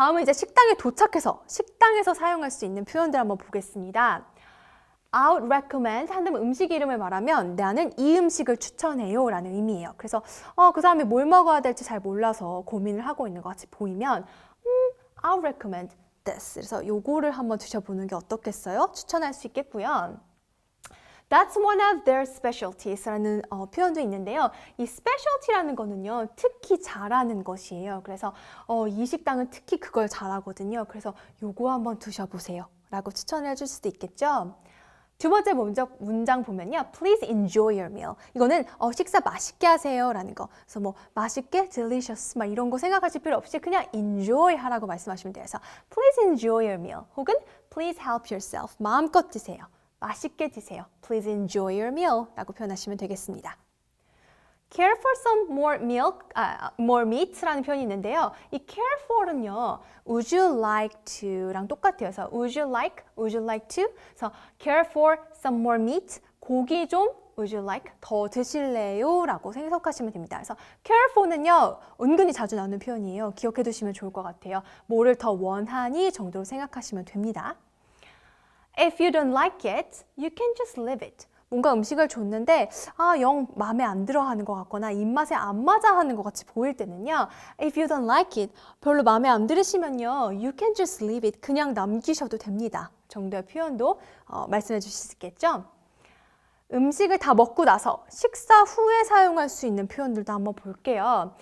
다음은 이제 식당에 도착해서 식당에서 사용할 수 있는 표현들 한번 보겠습니다. Would recommend 한다면 음식 이름을 말하면 나는 이 음식을 추천해요 라는 의미예요. 그래서 어, 그 사람이 뭘 먹어야 될지 잘 몰라서 고민을 하고 있는 것 같이 보이면 음, would recommend this. 그래서 요거를 한번 드셔보는 게 어떻겠어요? 추천할 수 있겠고요. That's one of their specialties라는 어, 표현도 있는데요. 이 specialty라는 거는요, 특히 잘하는 것이에요. 그래서 어, 이 식당은 특히 그걸 잘하거든요. 그래서 요거 한번 드셔보세요. 라고 추천을 해줄 수도 있겠죠. 두 번째 먼저 문장 보면요. Please enjoy your meal. 이거는 어, 식사 맛있게 하세요. 라는 거. 그래서 뭐 맛있게, delicious 막 이런 거 생각하실 필요 없이 그냥 enjoy 하라고 말씀하시면 돼요. 그래서 please enjoy your meal. 혹은 please help yourself. 마음껏 드세요. 맛있게 드세요. Please enjoy your meal 라고 표현하시면 되겠습니다. care for some more milk, 아, more meat라는 표현이 있는데요. 이 care for는요, would you like to랑 똑같아요. 그래서 would you like, would you like to? 그래서 care for some more meat, 고기 좀 would you like 더 드실래요? 라고 생각하시면 됩니다. 그래서 care for는요, 은근히 자주 나오는 표현이에요. 기억해 두시면 좋을 것 같아요. 뭐를 더 원하니 정도로 생각하시면 됩니다. If you don't like it, you can just leave it. 뭔가 음식을 줬는데 아, 영 마음에 안 들어 하는 것 같거나 입맛에 안 맞아 하는 것 같이 보일 때는요. If you don't like it, 별로 마음에 안 들으시면요. You can just leave it. 그냥 남기셔도 됩니다. 정도의 표현도 어, 말씀해 주실 수 있겠죠? 음식을 다 먹고 나서 식사 후에 사용할 수 있는 표현들도 한번 볼게요.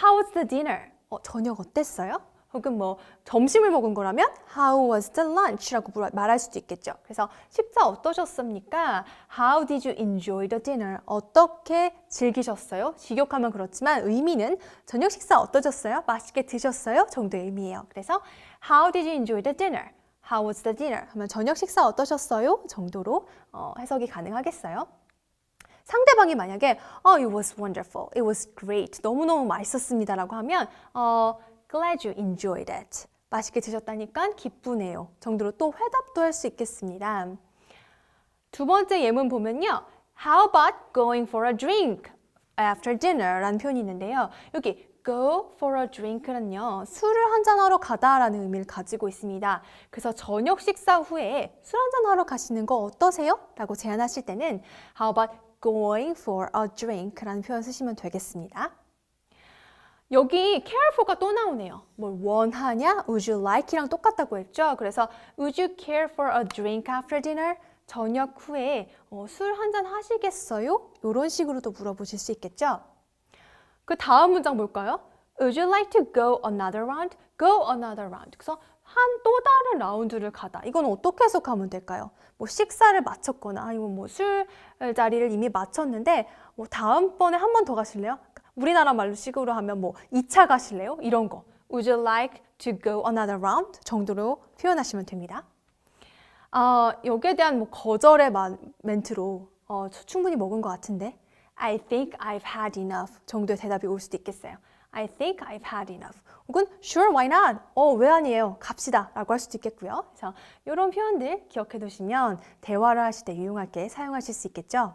How's the dinner? 어, 저녁 어땠어요? 혹은 뭐 점심을 먹은 거라면 How was the lunch? 라고 물어- 말할 수도 있겠죠. 그래서 식사 어떠셨습니까? How did you enjoy the dinner? 어떻게 즐기셨어요? 직역하면 그렇지만 의미는 저녁 식사 어떠셨어요? 맛있게 드셨어요? 정도의 의미예요. 그래서 How did you enjoy the dinner? How was the dinner? 하면 저녁 식사 어떠셨어요? 정도로 어, 해석이 가능하겠어요. 상대방이 만약에 oh, it was wonderful, it was great, 너무너무 맛있었습니다라고 하면 어, glad you enjoyed it. 맛있게 드셨다니까 기쁘네요. 정도로 또 회답도 할 수 있겠습니다. 두 번째 예문 보면요. How about going for a drink after dinner? 라는 표현이 있는데요. 여기 go for a drink는요. 술을 한잔하러 가다라는 의미를 가지고 있습니다. 그래서 저녁 식사 후에 술 한잔하러 가시는 거 어떠세요? 라고 제안하실 때는 How about going for a drink? 라는 표현 쓰시면 되겠습니다. 여기 care for가 또 나오네요. 뭘 원하냐? Would you like이랑 똑같다고 했죠? 그래서 Would you care for a drink after dinner? 저녁 후에 어, 술 한 잔 하시겠어요? 이런 식으로도 물어보실 수 있겠죠? 그 다음 문장 볼까요? Would you like to go another round? Go another round. 그래서 한 또 다른 라운드를 가다. 이건 어떻게 해석하면 될까요? 뭐 식사를 마쳤거나 아니면 뭐 술 자리를 이미 마쳤는데 뭐 다음번에 한 번 더 가실래요? 우리나라 말로 식으로 하면 뭐 2차 가실래요? 이런 거. Would you like to go another round? 정도로 표현하시면 됩니다. 어, 여기에 대한 뭐 거절의 마- 멘트로 어, 저 충분히 먹은 것 같은데 I think I've had enough 정도의 대답이 올 수도 있겠어요. I think I've had enough. 혹은 Sure, why not? 어, 왜 아니에요? 갑시다. 라고 할 수도 있겠고요. 그래서 이런 표현들 기억해 두시면 대화를 하실 때 유용하게 사용하실 수 있겠죠.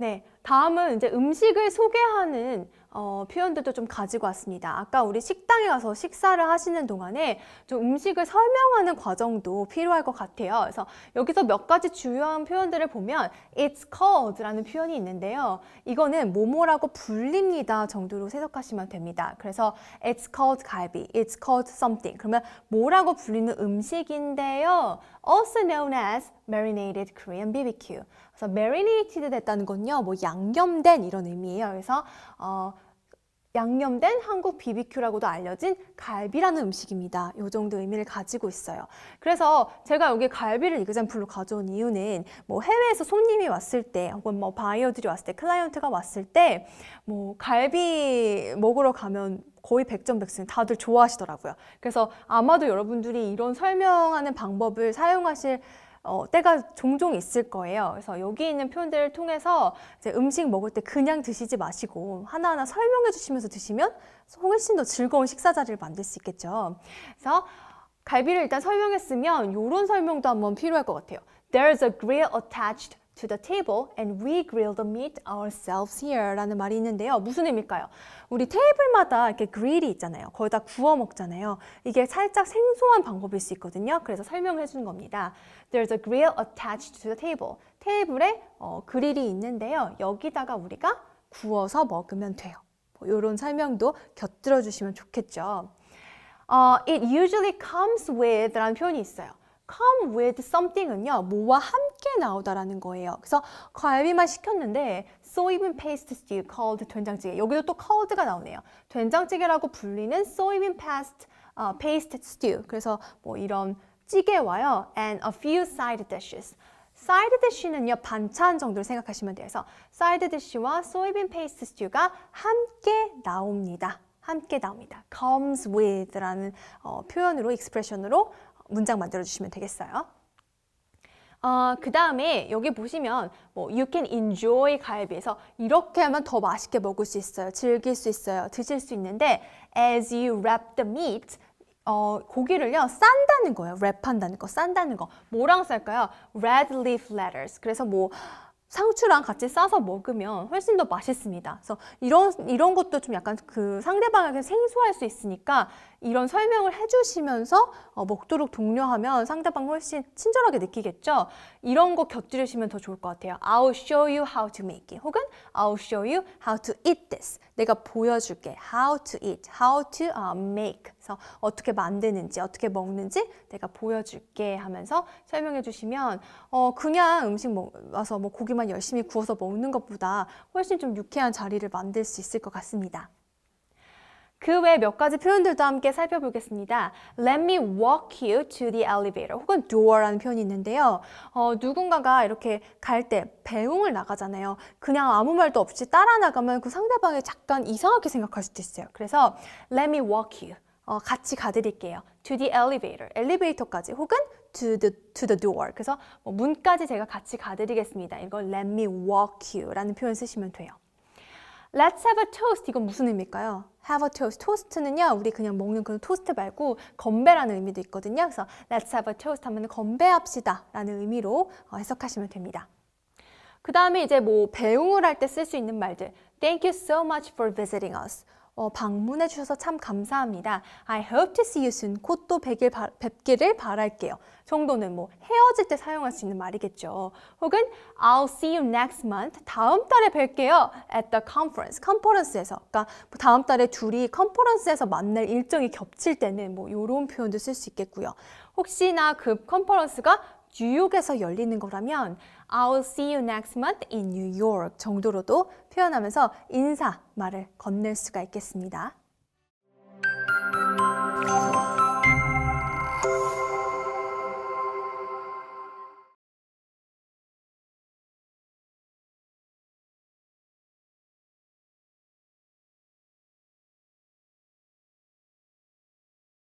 네, 다음은 이제 음식을 소개하는 어, 표현들도 좀 가지고 왔습니다. 아까 우리 식당에 가서 식사를 하시는 동안에 좀 음식을 설명하는 과정도 필요할 것 같아요. 그래서 여기서 몇 가지 주요한 표현들을 보면 it's called라는 표현이 있는데요. 이거는 뭐뭐라고 불립니다 정도로 해석하시면 됩니다. 그래서 it's called 갈비, it's called something. 그러면 뭐라고 불리는 음식인데요. also known as marinated Korean BBQ. 그래서 marinated 됐다는 건요, 뭐 양념된 이런 의미예요. 그래서 어, 양념된 한국 BBQ라고도 알려진 갈비라는 음식입니다. 이 정도 의미를 가지고 있어요. 그래서 제가 여기 갈비를 이그젬플로 가져온 이유는 뭐 해외에서 손님이 왔을 때 혹은 뭐 바이어들이 왔을 때 클라이언트가 왔을 때 뭐 갈비 먹으러 가면 거의 백전백승 다들 좋아하시더라고요. 그래서 아마도 여러분들이 이런 설명하는 방법을 사용하실 어, 때가 종종 있을 거예요. 그래서 여기 있는 표현들을 통해서 음식 먹을 때 그냥 드시지 마시고 하나하나 설명해 주시면서 드시면 훨씬 더 즐거운 식사 자리를 만들 수 있겠죠. 그래서 갈비를 일단 설명했으면 이런 설명도 한번 필요할 것 같아요. There's a grill attached to the table and we grill the meat ourselves here 라는 말이 있는데요. 무슨 의미일까요? 우리 테이블마다 이렇게 그릴이 있잖아요. 거기다 구워 먹잖아요. 이게 살짝 생소한 방법일 수 있거든요. 그래서 설명을 해주는 겁니다. There's a grill attached to the table. 테이블에 어, 그릴이 있는데요. 여기다가 우리가 구워서 먹으면 돼요. 뭐 이런 설명도 곁들여 주시면 좋겠죠. 어, it usually comes with 라는 표현이 있어요. Come with something은요, 뭐와 함께 나오다라는 거예요. 그래서 갈비만 시켰는데 soybean paste stew called 된장찌개. 여기도 또 called가 나오네요. 된장찌개라고 불리는 soybean paste, 어, paste stew. 그래서 뭐 이런 찌개와요, and a few side dishes. 사이드 디쉬는요 반찬 정도로 생각하시면. 그래서 사이드 디쉬와 소이빈 페이스트 스튜가 함께 나옵니다. 함께 나옵니다. comes with라는 어, 표현으로 익스프레션으로 문장 만들어 주시면 되겠어요. 어, 그 다음에 여기 보시면 뭐 you can enjoy 갈비에서 이렇게 하면 더 맛있게 먹을 수 있어요. 즐길 수 있어요. 드실 수 있는데 as you wrap the meat 어, 고기를요 싼다는 거예요. 랩한다는 거, 싼다는 거. 뭐랑 쌀까요? Red leaf lettuce. 그래서 뭐 상추랑 같이 싸서 먹으면 훨씬 더 맛있습니다. 그래서 이런 이런 것도 좀 약간 그 상대방에게 생소할 수 있으니까 이런 설명을 해주시면서 어, 먹도록 독려하면 상대방 훨씬 친절하게 느끼겠죠. 이런 거 곁들이시면 더 좋을 것 같아요. I'll show you how to make it. 혹은 I'll show you how to eat this. 내가 보여줄게. How to eat, how to uh, make. 그래서 어떻게 만드는지, 어떻게 먹는지 내가 보여줄게 하면서 설명해 주시면 어, 그냥 음식 먹, 와서 뭐 고기만 열심히 구워서 먹는 것보다 훨씬 좀 유쾌한 자리를 만들 수 있을 것 같습니다. 그 외 몇 가지 표현들도 함께 살펴보겠습니다. Let me walk you to the elevator 혹은 door라는 표현이 있는데요. 어, 누군가가 이렇게 갈 때 배웅을 나가잖아요. 그냥 아무 말도 없이 따라 나가면 그 상대방이 잠깐 이상하게 생각할 수도 있어요. 그래서 Let me walk you. 어, 같이 가드릴게요. To the elevator. 엘리베이터까지 혹은 to the, to the door. 그래서 뭐 문까지 제가 같이 가드리겠습니다. 이걸 let me walk you 라는 표현 쓰시면 돼요. Let's have a toast. 이건 무슨 의미일까요? Have a toast. 토스트는요, 우리 그냥 먹는 그 토스트 말고 건배라는 의미도 있거든요. 그래서 Let's have a toast 하면 건배합시다 라는 의미로 어, 해석하시면 됩니다. 그 다음에 이제 뭐 배웅을 할 때 쓸 수 있는 말들. Thank you so much for visiting us. 어, 방문해 주셔서 참 감사합니다. I hope to see you soon. 곧 또 뵙기를 바랄게요. 정도는 뭐 헤어질 때 사용할 수 있는 말이겠죠. 혹은 I'll see you next month. 다음 달에 뵐게요. At the conference. 컨퍼런스에서. 그러니까 뭐 다음 달에 둘이 컨퍼런스에서 만날 일정이 겹칠 때는 뭐 이런 표현도 쓸 수 있겠고요. 혹시나 그 컨퍼런스가 뉴욕에서 열리는 거라면 I'll see you next month in New York 정도로도 표현하면서 인사 말을 건넬 수가 있겠습니다.